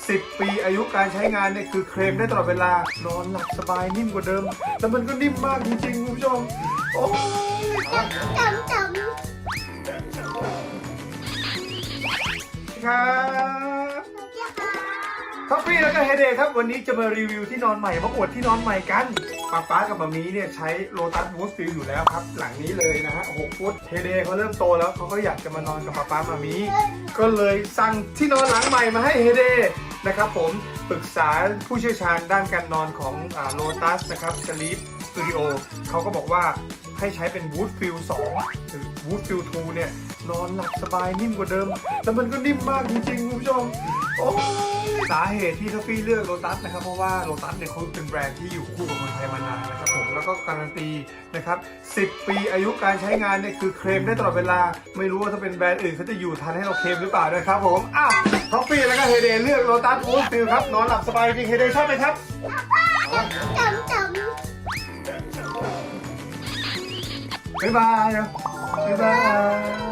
10 ปีอายุการใช้งานเนี่ยคือเคลมได้ตลอดเวลานอนหลับสบายนิ่มกว่าเดิม แล้วมันก็นิ่มมากจริงๆคุณผู้ชม โอ้ยจำจำจครับจ้าค่ะท็อปปี้แล้วก็เฮเดครับวันนี้จะมารีวิวที่นอนใหม่มาอวดที่นอนใหม่กัน ป๊าป๊ากับมามีเนี่ยใช้โ o ตัสบูสฟิลอยู่แล้วครับ หลังนี้เลยนะฮะ6ฟุตเฮเดเขาเริ่มโตแล้วเขาก็อยากจะมานอนกับป๊าป๊ามามีก็เลยสั่งที่นอนหลังใหม่มาให้เฮเดนะครับผมปรึกษาผู้เชี่ยวชาญด้านการนอนของโ o ตัสนะครับสลีปสตูดิโอเขาก็บอกว่าให้ใช้เป็นวูดฟิล2หรือวูดฟิล2เนี่ยนอนหลับสบายนิ่มกว่าเดิม แล้วมันก็นิ่มมากจริงๆคุณผู้ชมโอ้ สาเหตุที่ทัฟฟี่เลือกโ o ตัสนะครับเพราะว่าโ o ตัสเนี่ยเขาเป็นแบรนด์ที่อยู่คู่กับคนไทยมานานนะครับผมแล้วก็การันตีนะครับ 10 ปีอายุการใช้งานเนี่ยคือเคลมได้ตลอดเวลา ไม่รู้ว่าถ้าเป็นแบรนด์อื่นเขาจะอยู่ทันให้เราเคลมหรือเปล่านะครับผมอ้าวท็อฟฟี่แล้วก็เฮเดเลือกโ o ตัสฟูดฟิลครับนอนหลับสบายจริงเฮเดชอบไหมครับจำจำจำบ๊ายบายนะบ๊ายบาย